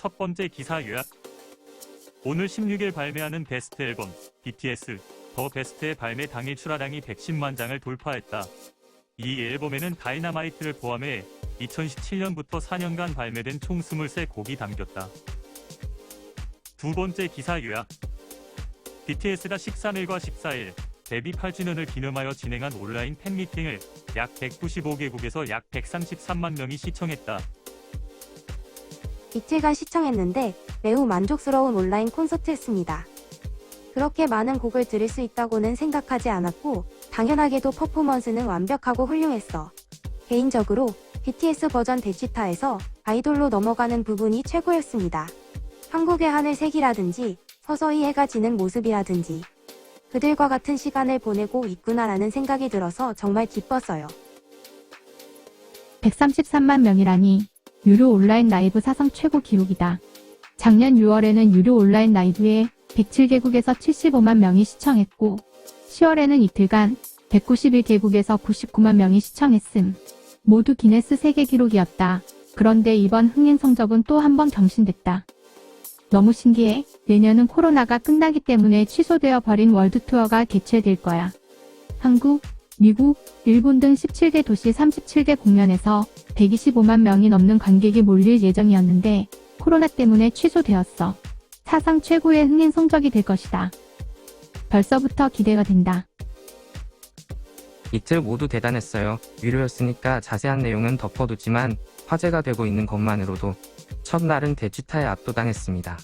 첫 번째 기사 요약. 오늘 16일 발매하는 베스트 앨범 BTS 더 베스트의 발매 당일 출하량이 110만 장을 돌파했다. 이 앨범에는 다이너마이트를 포함해 2017년부터 4년간 발매된 총 23곡이 담겼다. 두 번째 기사 요약. BTS가 13일과 14일 데뷔 8주년을 기념하여 진행한 온라인 팬미팅을 약 195개국에서 약 133만 명이 시청했다. 이틀간 시청했는데 매우 만족스러운 온라인 콘서트였습니다. 그렇게 많은 곡을 들을 수 있다고는 생각하지 않았고 당연하게도 퍼포먼스는 완벽하고 훌륭했어. 개인적으로 BTS 버전 데치타에서 아이돌로 넘어가는 부분이 최고였습니다. 한국의 하늘색이라든지 서서히 해가 지는 모습이라든지 그들과 같은 시간을 보내고 있구나라는 생각이 들어서 정말 기뻤어요. 133만 명이라니 유료 온라인 라이브 사상 최고 기록이다. 작년 6월에는 유료 온라인 라이브에 107개국에서 75만 명이 시청했고 10월에는 이틀간 191개국에서 99만 명이 시청했음. 모두 기네스 세계 기록이었다. 그런데 이번 흥행 성적은 또 한 번 경신됐다. 너무 신기해. 내년은 코로나가 끝나기 때문에 취소되어 버린 월드 투어가 개최될 거야. 한국, 미국, 일본 등 17개 도시 37개 공연에서 125만 명이 넘는 관객이 몰릴 예정이었는데 코로나 때문에 취소되었어. 사상 최고의 흥행 성적이 될 것이다. 벌써부터 기대가 된다. 이틀 모두 대단했어요. 유료였으니까 자세한 내용은 덮어두지만 화제가 되고 있는 것만으로도 첫날은 대치타에 압도당했습니다.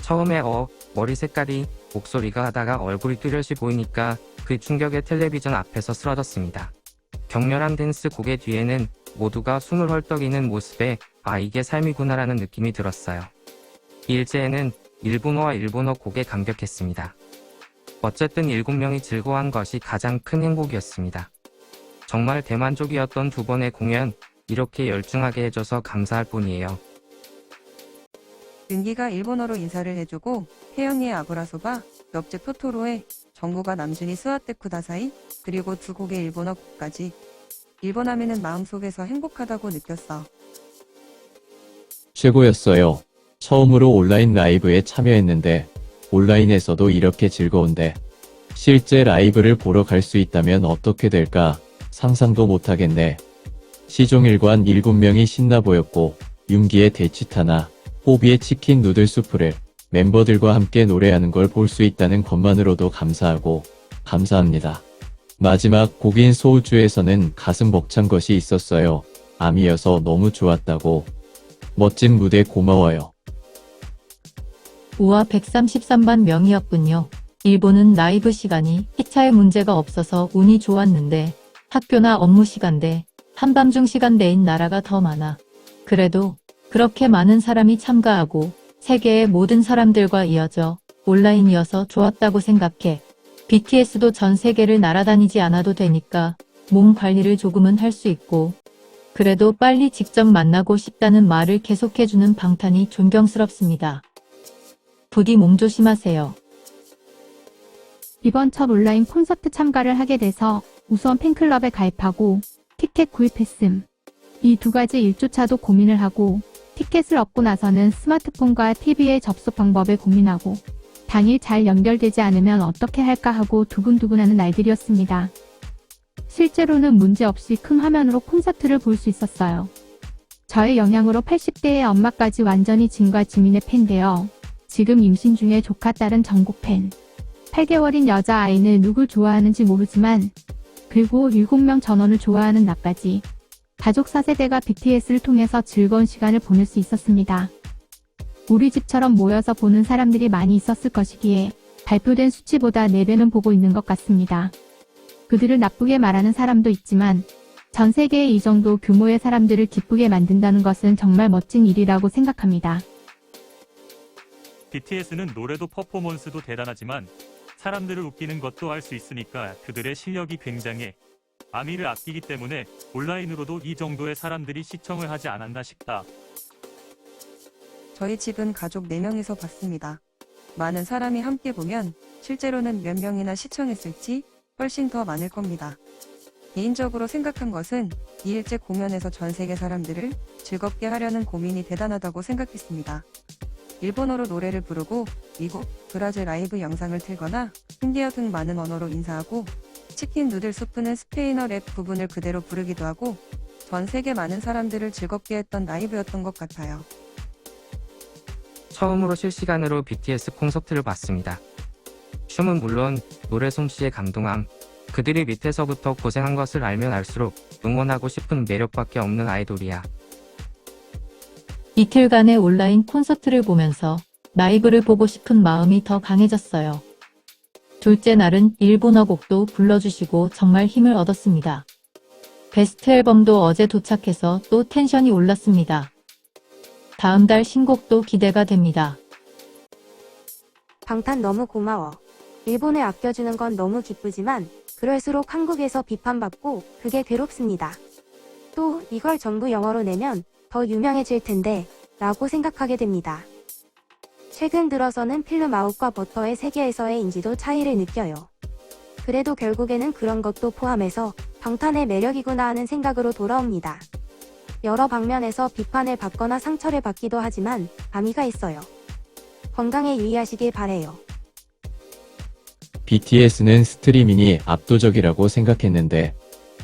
처음에 어, 머리 색깔이, 목소리가 하다가 얼굴이 뚜렷이 보이니까 그 충격에 텔레비전 앞에서 쓰러졌습니다. 격렬한 댄스 곡의 뒤에는 모두가 숨을 헐떡이는 모습에 아 이게 삶이구나라는 느낌이 들었어요. 일제에는 일본어와 일본어 곡에 감격했습니다. 어쨌든 7명이 즐거워한 것이 가장 큰 행복이었습니다. 정말 대만족이었던 두 번의 공연, 이렇게 열중하게 해줘서 감사할 뿐이에요. 윤기가 일본어로 인사를 해주고 혜영이의 아브라소바, 옆집 토토로의 정구가 남준이 스와테 쿠 다사이, 그리고 두 곡의 일본어 곡까지. 일본하면은 마음속에서 행복하다고 느꼈어. 최고였어요. 처음으로 온라인 라이브에 참여했는데 온라인에서도 이렇게 즐거운데 실제 라이브를 보러 갈 수 있다면 어떻게 될까 상상도 못하겠네. 시종일관 7명이 신나 보였고 윤기의 대치타나 호비의 치킨 누들 수프를 멤버들과 함께 노래하는 걸 볼 수 있다는 것만으로도 감사하고 감사합니다. 마지막 곡인 소우주에서는 가슴 벅찬 것이 있었어요. 암이어서 너무 좋았다고. 멋진 무대 고마워요. 우와 133만 명이었군요. 일본은 라이브 시간이 기차에 문제가 없어서 운이 좋았는데 학교나 업무 시간대, 한밤중 시간대인 나라가 더 많아. 그래도 그렇게 많은 사람이 참가하고 세계의 모든 사람들과 이어져 온라인이어서 좋았다고 생각해. BTS도 전 세계를 날아다니지 않아도 되니까 몸 관리를 조금은 할 수 있고 그래도 빨리 직접 만나고 싶다는 말을 계속해주는 방탄이 존경스럽습니다. 부디 몸 조심하세요. 이번 첫 온라인 콘서트 참가를 하게 돼서 우선 팬클럽에 가입하고 티켓 구입했음. 이 두 가지 일조차도 고민을 하고 티켓을 얻고 나서는 스마트폰과 TV의 접속 방법을 고민하고 당일 잘 연결되지 않으면 어떻게 할까 하고 두근두근하는 날들이었습니다. 실제로는 문제없이 큰 화면으로 콘서트를 볼 수 있었어요. 저의 영향으로 80대의 엄마까지 완전히 진과 지민의 팬데요. 지금 임신 중에 조카 딸은 전국 팬. 8개월인 여자아이는 누굴 좋아하는지 모르지만 그리고 7명 전원을 좋아하는 나까지 가족 4세대가 BTS를 통해서 즐거운 시간을 보낼 수 있었습니다. 우리 집처럼 모여서 보는 사람들이 많이 있었을 것이기에 발표된 수치보다 4배는 보고 있는 것 같습니다. 그들을 나쁘게 말하는 사람도 있지만 전 세계에 이 정도 규모의 사람들을 기쁘게 만든다는 것은 정말 멋진 일이라고 생각합니다. BTS는 노래도 퍼포먼스도 대단하지만 사람들을 웃기는 것도 할수 있으니까 그들의 실력이 굉장해. 아미를 아끼기 때문에 온라인으로도 이 정도의 사람들이 시청을 하지 않았나 싶다. 저희 집은 가족 4명이서 봤습니다. 많은 사람이 함께 보면 실제로는 몇 명이나 시청했을지 훨씬 더 많을 겁니다. 개인적으로 생각한 것은 이일째 공연에서 전 세계 사람들을 즐겁게 하려는 고민이 대단하다고 생각했습니다. 일본어로 노래를 부르고 미국, 브라질 라이브 영상을 틀거나 힌디어 등 많은 언어로 인사하고 치킨 누들 수프는 스페인어 랩 부분을 그대로 부르기도 하고 전 세계 많은 사람들을 즐겁게 했던 라이브였던 것 같아요. 처음으로 실시간으로 BTS 콘서트를 봤습니다. 춤은 물론 노래 솜씨에 감동함. 그들이 밑에서부터 고생한 것을 알면 알수록 응원하고 싶은 매력밖에 없는 아이돌이야. 이틀간의 온라인 콘서트를 보면서 라이브를 보고 싶은 마음이 더 강해졌어요. 둘째 날은 일본어 곡도 불러주시고 정말 힘을 얻었습니다. 베스트 앨범도 어제 도착해서 또 텐션이 올랐습니다. 다음 달 신곡도 기대가 됩니다. 방탄 너무 고마워. 일본을 아껴주는 건 너무 기쁘지만 그럴수록 한국에서 비판받고 그게 괴롭습니다. 또 이걸 전부 영어로 내면 더 유명해질 텐데 라고 생각하게 됩니다. 최근 들어서는 필름 아웃과 버터의 세계에서의 인지도 차이를 느껴요. 그래도 결국에는 그런 것도 포함해서 방탄의 매력이구나 하는 생각으로 돌아옵니다. 여러 방면에서 비판을 받거나 상처를 받기도 하지만 감이가 있어요. 건강에 유의하시길 바래요. BTS는 스트리밍이 압도적이라고 생각했는데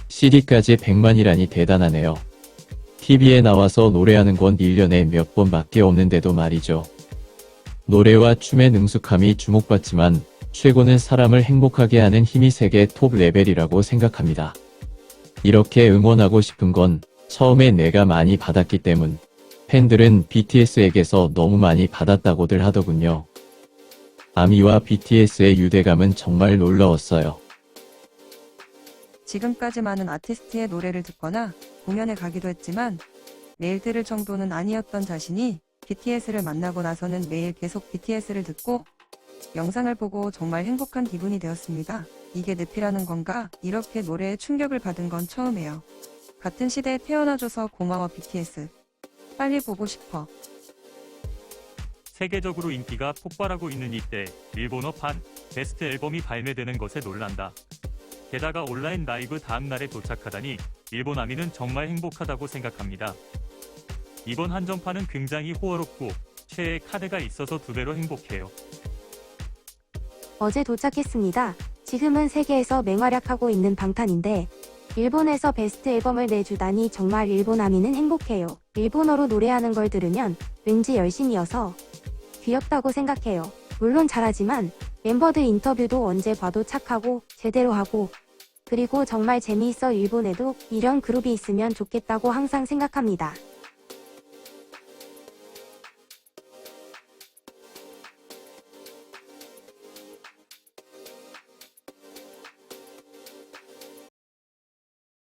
CD까지 100만이라니 대단하네요. TV에 나와서 노래하는 건 1년에 몇 번밖에 없는데도 말이죠. 노래와 춤의 능숙함이 주목받지만 최고는 사람을 행복하게 하는 힘이 세계 톱 레벨이라고 생각합니다. 이렇게 응원하고 싶은 건 처음에 내가 많이 받았기 때문 팬들은 BTS에게서 너무 많이 받았다고들 하더군요. 아미와 BTS의 유대감은 정말 놀라웠어요. 지금까지 많은 아티스트의 노래를 듣거나 공연에 가기도 했지만 매일 들을 정도는 아니었던 자신이 BTS를 만나고 나서는 매일 계속 BTS를 듣고 영상을 보고 정말 행복한 기분이 되었습니다. 이게 늪이라는 건가? 이렇게 노래에 충격을 받은 건 처음이에요. 같은 시대에 태어나줘서 고마워 BTS. 빨리 보고 싶어. 세계적으로 인기가 폭발하고 있는 이때 일본어판 베스트 앨범이 발매되는 것에 놀란다. 게다가 온라인 라이브 다음 날에 도착하다니 일본 아미는 정말 행복하다고 생각합니다. 이번 한정판은 굉장히 호화롭고 최애 카드가 있어서 두 배로 행복해요. 어제 도착했습니다. 지금은 세계에서 맹활약하고 있는 방탄인데 일본에서 베스트 앨범을 내주다니 정말 일본 아미는 행복해요. 일본어로 노래하는 걸 들으면 왠지 열심이어서 귀엽다고 생각해요. 물론 잘하지만 멤버들 인터뷰도 언제 봐도 착하고 제대로 하고 그리고 정말 재미있어 일본에도 이런 그룹이 있으면 좋겠다고 항상 생각합니다.